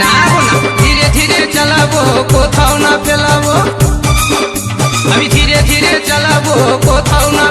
না ধীরে ধীরে চালাবো কোথাও না ফেলাবো। আমি ধীরে ধীরে চালাবো কোথাও না